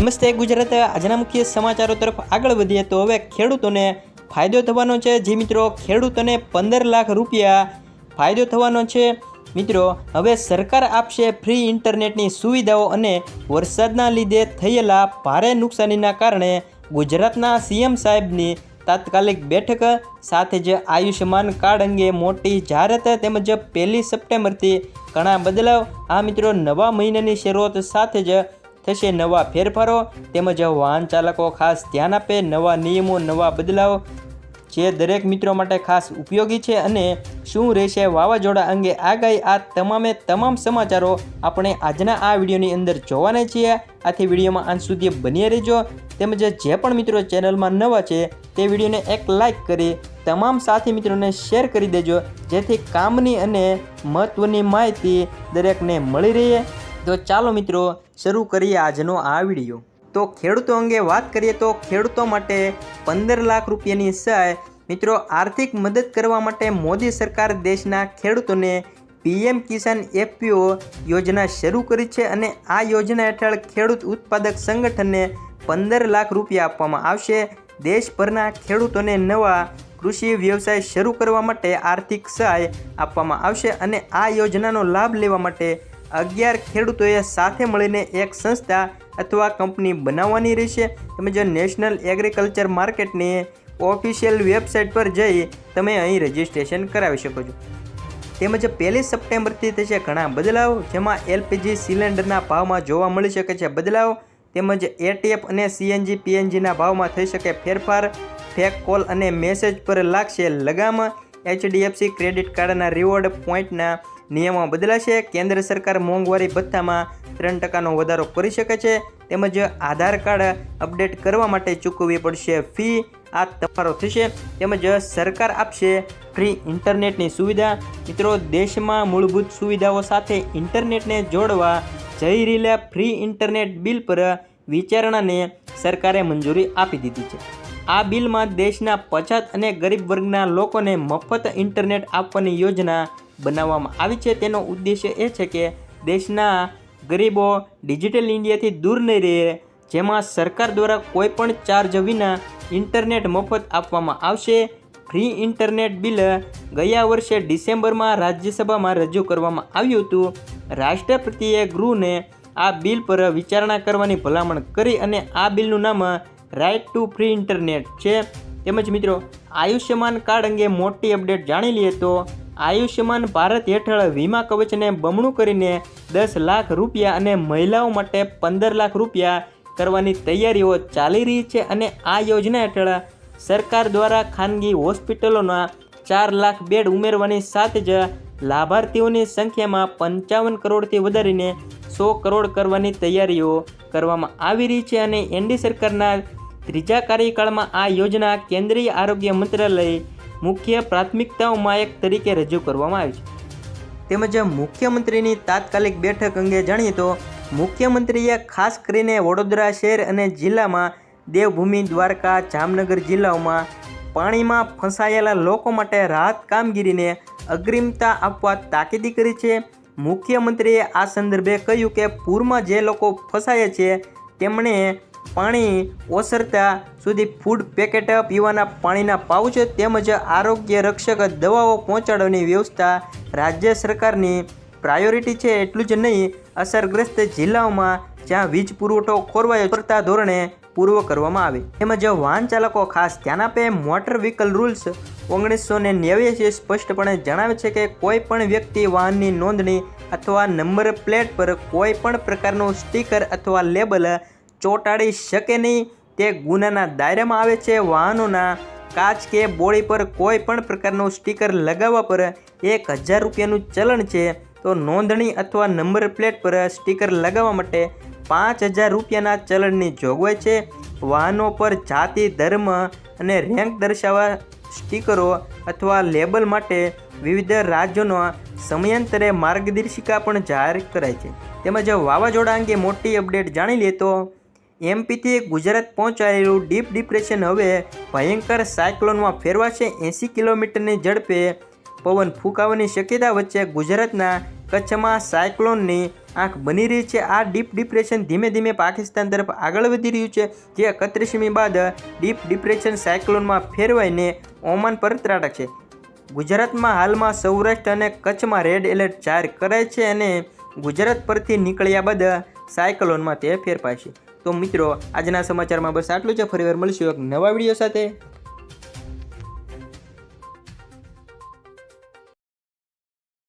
નમસ્તે ગુજરાત. આજના મુખ્ય સમાચારો તરફ આગળ વધીએ તો હવે ખેડૂતોને ફાયદો થવાનો છે. જે મિત્રો, ખેડૂતોને પંદર લાખ રૂપિયા ફાયદો થવાનો છે. મિત્રો, હવે સરકાર આપશે ફ્રી ઇન્ટરનેટની સુવિધાઓ અને વરસાદના લીધે થયેલા ભારે નુકસાનીના કારણે ગુજરાતના સીએમ સાહેબની તાત્કાલિક બેઠક સાથે જ આયુષ્યમાન કાર્ડ અંગે મોટી જાહેરાત તેમજ પહેલી સપ્ટેમ્બરથી ઘણા બદલાવ. આ મિત્રો, નવા મહિનાની શરૂઆત સાથે જ થશે, નવા ફેરફારો તેમજ વાહન ચાલકો ખાસ ધ્યાન આપે, નવા નિયમો, નવા બદલાવ જે દરેક મિત્રો માટે ખાસ ઉપયોગી છે અને શું રહેશે વાવાઝોડા અંગે આગાહી આ તમામે તમામ સમાચારો આપણે આજના આ વિડીયોની અંદર જોવાના છીએ. આથી વિડીયોમાં અંત સુધી બની રહેજો. તેમજ જે પણ મિત્રો ચેનલમાં નવા છે, તે વિડીયોને એક લાઇક કરી તમામ સાથી મિત્રોને શેર કરી દેજો. જેથી કામની અને મહત્ત્વની માહિતી દરેકને મળી રહે. તો ચાલો મિત્રો, શરૂ કરીએ આજનો આ વીડિયો. તો ખેડૂતો અંગે વાત કરીએ તો ખેડૂતો માટે પંદર લાખ રૂપિયાની સહાય મિત્રો આર્થિક મદદ કરવા માટે મોદી સરકાર દેશના ખેડૂતોને પીએમ કિસાન એફપીઓ યોજના શરૂ કરી છે અને આ યોજના હેઠળ ખેડૂત ઉત્પાદક સંગઠનને પંદર લાખ રૂપિયા આપવામાં આવશે. દેશભરના ખેડૂતોને નવા કૃષિ વ્યવસાય શરૂ કરવા માટે આર્થિક સહાય આપવામાં આવશે અને આ યોજનાનો લાભ લેવા માટે અગિયાર ખેડૂતોએ સાથે મળીને એક સંસ્થા અથવા કંપની બનાવવાની રહેશે. તેમજ નેશનલ એગ્રીકલ્ચર માર્કેટની ઓફિશિયલ વેબસાઇટ પર જઈ તમે અહીં રજિસ્ટ્રેશન કરાવી શકો છો. તેમજ પહેલી સપ્ટેમ્બરથી થશે ઘણા બદલાવ, જેમાં એલપીજી સિલિન્ડરના ભાવમાં જોવા મળી શકે છે બદલાવ. તેમજ એટીએફ અને સીએનજી, પીએનજીના ભાવમાં થઈ શકે ફેરફાર. ફેક કોલ અને મેસેજ પર લાગશે લગામ. એચડીએફસી ક્રેડિટ કાર્ડના રિવોર્ડ પોઈન્ટના નિયમો બદલાશે. કેન્દ્ર સરકાર મોંઘવારી ભથ્થામાં ત્રણ ટકાનો વધારો કરી શકે છે. તેમજ આધાર કાર્ડ અપડેટ કરવા માટે ચૂકવવી પડશે. ફી આ તમારો થશે. તેમજ સરકાર આપશે ફ્રી ઇન્ટરનેટની સુવિધા. મિત્રો, દેશમાં મૂળભૂત સુવિધાઓ સાથે ઇન્ટરનેટને જોડવા જઈ રહેલા ફ્રી ઇન્ટરનેટ બિલ પર વિચારણાને સરકારે મંજૂરી આપી દીધી છે. આ બિલમાં દેશના પછાત અને ગરીબ વર્ગના લોકોને મફત ઇન્ટરનેટ આપવાની યોજના બનાવવામાં આવી છે. તેનો ઉદ્દેશ્ય એ છે કે દેશના ગરીબો ડિજિટલ ઇન્ડિયાથી દૂર નહીં રહે, જેમાં સરકાર દ્વારા કોઈપણ ચાર્જ વિના ઇન્ટરનેટ મફત આપવામાં આવશે. ફ્રી ઇન્ટરનેટ બિલ ગયા વર્ષે ડિસેમ્બરમાં રાજ્યસભામાં રજૂ કરવામાં આવ્યું હતું. રાષ્ટ્રપતિએ ગૃહને આ બિલ પર વિચારણા કરવાની ભલામણ કરી અને આ બિલનું નામ રાઇટ ટુ ફ્રી ઇન્ટરનેટ છે. તેમજ મિત્રો, આયુષ્યમાન કાર્ડ અંગે મોટી અપડેટ જાણી લઈએ તો આયુષ્યમાન ભારત હેઠળ વીમા કવચને બમણું કરીને દસ લાખ રૂપિયા અને મહિલાઓ માટે પંદર લાખ રૂપિયા કરવાની તૈયારીઓ ચાલી રહી છે અને આ યોજના હેઠળ સરકાર દ્વારા ખાનગી હોસ્પિટલોના ચાર લાખ બેડ ઉમેરવાની સાથે જ લાભાર્થીઓની સંખ્યામાં પંચાવન કરોડથી વધારીને સો કરોડ કરવાની તૈયારીઓ કરવામાં આવી રહી છે અને એનડી સરકારના ત્રીજા કાર્યકાળમાં આ યોજના કેન્દ્રીય આરોગ્ય મંત્રાલય મુખ્ય પ્રાથમિકતાઓમાં એક તરીકે રજૂ કરવામાં આવી છે. તેમજ મુખ્યમંત્રીની તાત્કાલિક બેઠક અંગે જાણીએ તો મુખ્યમંત્રીએ ખાસ કરીને વડોદરા શહેર અને જિલ્લામાં દેવભૂમિ, દ્વારકા, જામનગર જિલ્લાઓમાં પાણીમાં ફસાયેલા લોકો માટે રાહત કામગીરીને અગ્રિમતા આપવા તાકીદી કરી છે. મુખ્યમંત્રીએ આ સંદર્ભે કહ્યું કે પૂરમાં જે લોકો ફસાયા છે, તેમણે પાણી ઓસરતા સુધી ફૂડ પેકેટ પીવાના પાણીના પાઉચ તેમજ આરોગ્ય રક્ષક દવાઓ પહોંચાડવાની વ્યવસ્થા રાજ્ય સરકારની પ્રાયોરિટી છે એટલું જ નહીં, અસરગ્રસ્ત જિલ્લાઓમાં જ્યાં વીજ પુરવઠો ખોરવાયો કરતા ધોરણે પૂર્વ કરવામાં આવે. તેમજ વાહન ચાલકો ખાસ ધ્યાન આપે, મોટર વ્હીકલ રૂલ્સ ઓગણીસો ને નેવ્યાસી સ્પષ્ટપણે જણાવે છે કે કોઈ પણ વ્યક્તિ વાહનની નોંધણી અથવા નંબર પ્લેટ પર કોઈ પણ પ્રકારનું સ્ટીકર અથવા લેબલ ચોંટાડી શકે નહીં. તે ગુનાના દાયરામાં આવે છે. વાહનોના કાચ કે બોળી પર કોઈ પણ પ્રકારનું સ્ટીકર લગાવવા પર એક હજાર રૂપિયાનું ચલણ છે. તો નોંધણી અથવા નંબર પ્લેટ પર સ્ટીકર લગાવવા માટે પાંચ હજાર રૂપિયાના ચલણની જોગવાઈ છે. વાહનો પર જાતિ, ધર્મ અને રેન્ક દર્શાવવા સ્ટીકરો અથવા લેબલ માટે વિવિધ રાજ્યોના સમયાંતરે માર્ગદર્શિકા પણ જાહેર કરાય છે. તેમજ વાવાઝોડા અંગે મોટી અપડેટ જાણી લે તો એમપીથી ગુજરાત પહોંચાયેલું ડીપ ડિપ્રેશન હવે ભયંકર સાયક્લોનમાં ફેરવાશે એંસી કિલોમીટરની ઝડપે. પવન ફૂંકાવાની શક્યતા વચ્ચે ગુજરાતના કચ્છમાં સાયક્લોનની આંખ બની રહી છે. આ ડીપ ડિપ્રેશન ધીમે ધીમે પાકિસ્તાન તરફ આગળ વધી રહ્યું છે, જે એકત્રીસમી બાદ ડીપ ડિપ્રેશન સાયક્લોનમાં ફેરવાઈને ઓમાન પર ત્રાટકશે ગુજરાતમાં હાલમાં સૌરાષ્ટ્ર અને કચ્છમાં રેડ એલર્ટ જાહેર કરાય છે અને ગુજરાત પરથી નીકળ્યા બાદ સાયક્લોનમાં તે ફેરફાશે તો મિત્રો, આજના સમાચારમાં બસ આટલું છે ફરીવાર મળશું એક નવા વીડિયો સાથે.